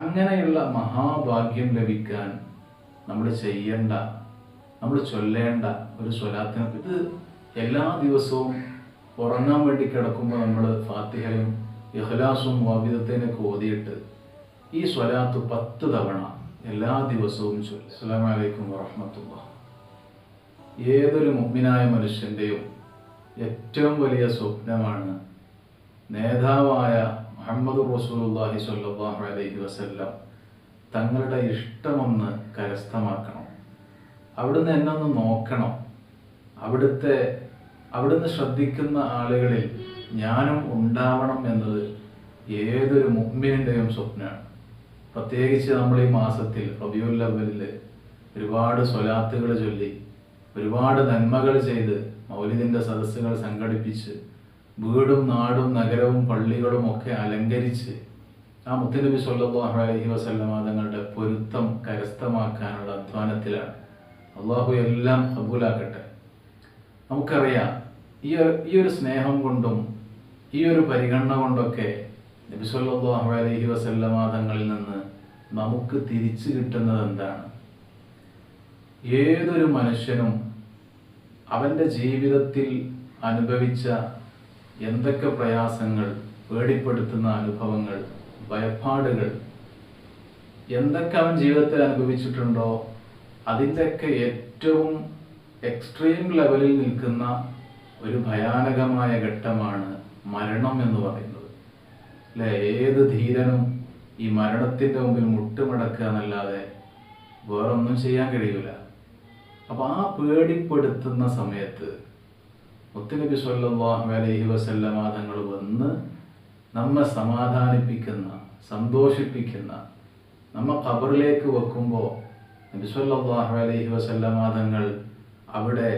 അങ്ങനെയുള്ള മഹാഭാഗ്യം ലഭിക്കാൻ നമ്മൾ ചെയ്യേണ്ട നമ്മൾ ചൊല്ലേണ്ട ഒരു സ്വലാത്തിനെ ഇത് എല്ലാ ദിവസവും ഉറങ്ങാൻ വേണ്ടി കിടക്കുമ്പോൾ നമ്മൾ ഫാത്തിഹയും ഇഖ്ലാസും വാബിദത്തേനൊക്കെ ഓതിയിട്ട് ഈ സ്വലാത്ത് പത്ത് തവണ എല്ലാ ദിവസവും ചൊല്ലി. അസ്സാം അലൈക്കും വറഹ്മത്തുള്ളാഹി. ഏതൊരു മുഗ്മിനായ മനുഷ്യന്റെയും ഏറ്റവും വലിയ സ്വപ്നമാണ് നേതാവായ മുഹമ്മദ് റസൂലുള്ളാഹി സ്വല്ലല്ലാഹു അലൈഹി വസല്ലം തങ്ങളുടെ ഇഷ്ടമൊന്ന് കരസ്ഥമാക്കണം. അവിടുന്ന് എന്നൊന്ന് നോക്കണം. അവിടുത്തെ അവിടുന്ന് ശ്രദ്ധിക്കുന്ന ആളുകളിൽ ഞാനും ഉണ്ടാവണം എന്നത് ഏതൊരു മുഹമ്മിന്റെയും സ്വപ്നമാണ് പ്രത്യേകിച്ച് നമ്മൾ ഈ മാസത്തിൽ റബിയുൽ അവലിൽ ഒരുപാട് സ്വലാത്തുകൾ ചൊല്ലി ഒരുപാട് നന്മകൾ ചെയ്ത് മൗലിദിന്റെ സദസ്സുകൾ സംഘടിപ്പിച്ച് വീടും നാടും നഗരവും പള്ളികളും ഒക്കെ അലങ്കരിച്ച് ആ മുത്തനബി സല്ലാഹു അലൈഹി വസല്ലമ തങ്ങളുടെ പൊരുത്തം കരസ്ഥമാക്കാനുള്ള അധ്വാനത്തിലാണ്. അള്ളാഹു എല്ലാം കബൂലാക്കട്ടെ. നമുക്കറിയാം ഈ ഈ ഒരു സ്നേഹം കൊണ്ടും ഈ ഒരു പരിഗണന കൊണ്ടൊക്കെ നബി സല്ലാഹു അലഹി വസല്ലമ തങ്ങളിൽ നിന്ന് നമുക്ക് തിരിച്ചു കിട്ടുന്നത് എന്താണ്? ഏതൊരു മനുഷ്യനും അവന്റെ ജീവിതത്തിൽ അനുഭവിച്ച എന്തൊക്കെ പ്രയാസങ്ങൾ പേടിപ്പെടുത്തുന്ന അനുഭവങ്ങൾ ഭയപ്പാടുകൾ എന്തൊക്കെ അവൻ ജീവിതത്തിൽ അനുഭവിച്ചിട്ടുണ്ടോ അതിന്റെയൊക്കെ ഏറ്റവും എക്സ്ട്രീം ലെവലിൽ നിൽക്കുന്ന ഒരു ഭയാനകമായ ഘട്ടമാണ് മരണം എന്ന് പറയുന്നത്. അല്ലെ ഏത് ധീരനും ഈ മരണത്തിന്റെ മുമ്പിൽ മുട്ടുമടക്കുക എന്നല്ലാതെ വേറൊന്നും ചെയ്യാൻ കഴിയൂല. അപ്പോൾ ആ പേടിപ്പെടുത്തുന്ന സമയത്ത് മുത്തുനബി സല്ലല്ലാഹു അലൈഹി വസല്ലമ തങ്ങൾ വന്ന് നമ്മെ സമാധാനിപ്പിക്കുന്ന സന്തോഷിപ്പിക്കുന്ന നമ്മ ഖബറിലേക്ക് വെക്കുമ്പോൾ നബി സല്ലല്ലാഹു അലൈഹി വസല്ലമ തങ്ങൾ അവിടെ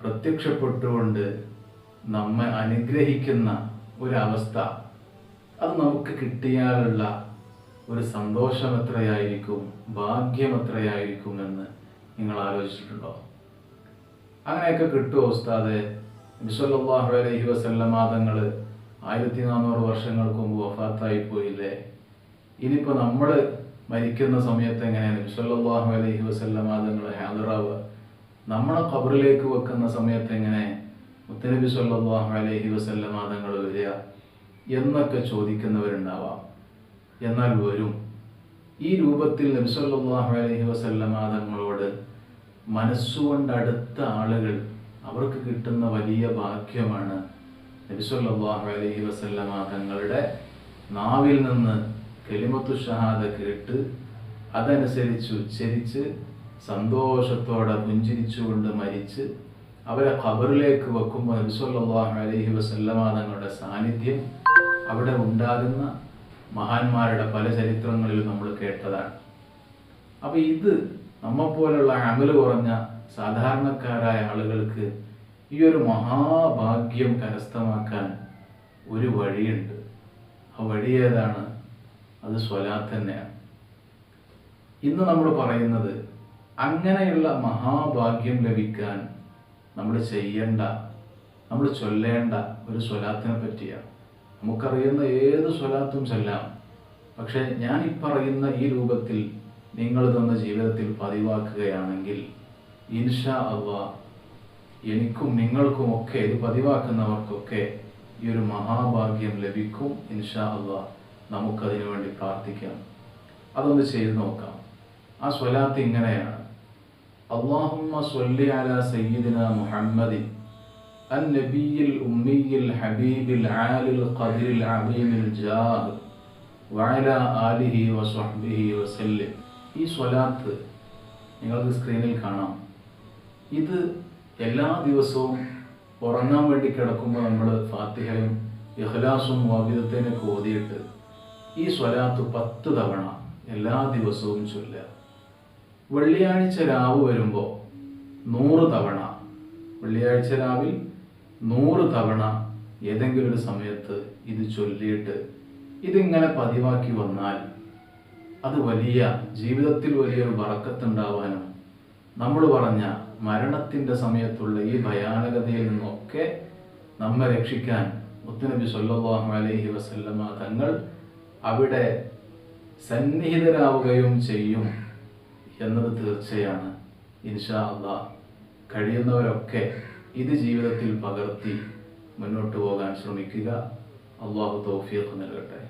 പ്രത്യക്ഷപ്പെട്ടുകൊണ്ട് നമ്മെ അനുഗ്രഹിക്കുന്ന ഒരവസ്ഥ. അത് നമുക്ക് കിട്ടിയാലുള്ള ഒരു സന്തോഷം എത്രയായിരിക്കും ഭാഗ്യം എത്രയായിരിക്കും എന്ന് നിങ്ങൾ ആലോചിച്ചിട്ടുണ്ടോ? അങ്ങനെയൊക്കെ കിട്ടുമോ ഉസ്താദെ? വിശ്വല്ലാഹു അലൈഹി വസല്ലമ തങ്ങൾ ആയിരത്തി നാനൂറ് വർഷങ്ങൾക്ക് മുമ്പ് വഫാത്തായി പോയില്ലേ? ഇനിയിപ്പോൾ നമ്മൾ മരിക്കുന്ന സമയത്ത് എങ്ങനെയാണ് വിശ്വല്ലാഹു അലൈഹി വസല്ലമ തങ്ങൾ ഹാദറാവുക നമ്മളെ ഖബറിലേക്ക് വെക്കുന്ന സമയത്ത് എങ്ങനെ മുത്തനബി സല്ലല്ലാഹു അലൈഹി വസല്ലമ തങ്ങൾ വരിക എന്നൊക്കെ ചോദിക്കുന്നവരുണ്ടാവാം. എന്നാൽ വരും. ഈ രൂപത്തിൽ നബി സല്ലല്ലാഹു അലൈഹി വസല്ലമ തങ്ങളോട് മനസ്സുകൊണ്ട് അടുത്ത ആളുകൾ അവർക്ക് കിട്ടുന്ന വലിയ ഭാഗ്യമാണ് നബി സല്ലല്ലാഹു അലൈഹി വസല്ലമ തങ്ങളുടെ നാവിൽ നിന്ന് കെലിമത്തു ഷഹാദ കേട്ട് അതനുസരിച്ച് ഉച്ചരിച്ച് സന്തോഷത്തോടെ പുഞ്ചിരിച്ചുകൊണ്ട് മരിച്ച് അവരെ ഖബറിലേക്ക് വെക്കുമ്പോൾ നബിസ്വല്ലാഹു അലൈഹി വസല്ലമ തങ്ങളുടെ സാന്നിധ്യം അവിടെ ഉണ്ടാകുന്ന മഹാന്മാരുടെ പല ചരിത്രങ്ങളിലും നമ്മൾ കേട്ടതാണ്. അപ്പോൾ ഇത് നമ്മെപ്പോലുള്ള അമൽ കുറഞ്ഞ സാധാരണക്കാരായ ആളുകൾക്ക് ഈ ഒരു മഹാഭാഗ്യം കരസ്ഥമാക്കാൻ ഒരു വഴിയുണ്ട്. ആ വഴി ഏതാണ്? അത് സ്വലാത്ത് തന്നെയാണ്. ഇന്ന് നമ്മൾ പറയുന്നത് അങ്ങനെയുള്ള മഹാഭാഗ്യം ലഭിക്കാൻ നമ്മൾ ചെയ്യേണ്ട നമ്മൾ ചൊല്ലേണ്ട ഒരു സ്വലാത്തിനെ പറ്റിയാണ്. നമുക്കറിയുന്ന ഏത് സ്വലാത്തും ചൊല്ലാം. പക്ഷേ ഞാൻ ഈ പറയുന്ന ഈ രൂപത്തിൽ നിങ്ങൾ തന്ന ജീവിതത്തിൽ പതിവാക്കുകയാണെങ്കിൽ ഇൻഷാ അള്ളാ എനിക്കും നിങ്ങൾക്കും ഒക്കെ ഇത് പതിവാക്കുന്നവർക്കൊക്കെ ഈ ഒരു മഹാഭാഗ്യം ലഭിക്കും ഇൻഷാ അള്ളാ നമുക്കതിനു വേണ്ടി പ്രാർത്ഥിക്കാം അതൊന്ന് ചെയ്തു നോക്കാം ആ സ്വലാത്ത് ഇങ്ങനെയാണ് അള്ളാഹുമ്മ സ്വല്ലി അല സയ്യിദിന മുഹമ്മദിൻ النبي الأمي الحبيب العالي القدر العظيم الجاه وعلى آله وصحبه وسلم ഈ സ്വലാത്ത് നിങ്ങൾക്ക് സ്ക്രീനിൽ കാണാം ഇത് എല്ലാ ദിവസവും ഉറങ്ങാൻ വേണ്ടി കിടക്കുമ്പോൾ നമ്മൾ ഫാത്തിഹയും ഇഹ്ലാസും വാബിദത്തേനൊക്കെ ഓതിയിട്ട് ഈ സ്വലാത്ത് പത്ത് തവണ എല്ലാ ദിവസവും ചൊല്ലുക. വെള്ളിയാഴ്ച രാവ് വരുമ്പോൾ നൂറ് തവണ വെള്ളിയാഴ്ച രാവിൽ നൂറ് തവണ ഏതെങ്കിലും ഒരു സമയത്ത് ഇത് ചൊല്ലിയിട്ട് ഇതിങ്ങനെ പതിവാക്കി വന്നാൽ അത് വലിയ ജീവിതത്തിൽ വലിയൊരു വറക്കത്തുണ്ടാവാനും നമ്മൾ പറഞ്ഞ മരണത്തിന്റെ സമയത്തുള്ള ഈ ഭയാനകതയിൽ നിന്നൊക്കെ നമ്മെ രക്ഷിക്കാൻ മുത്തുനബി സല്ലല്ലാഹു അലൈഹി വസല്ലമ തങ്ങൾ അവിടെ സന്നിഹിതരാവുകയും ചെയ്യും എന്നത് തീർച്ചയാണ്. ഇൻഷാ അള്ളാ കഴിയുന്നവരൊക്കെ ഇത് ജീവിതത്തിൽ പകർത്തി മുന്നോട്ട് പോകാൻ ശ്രമിക്കുക. അള്ളാഹു തൗഫീഖ് നൽകട്ടെ.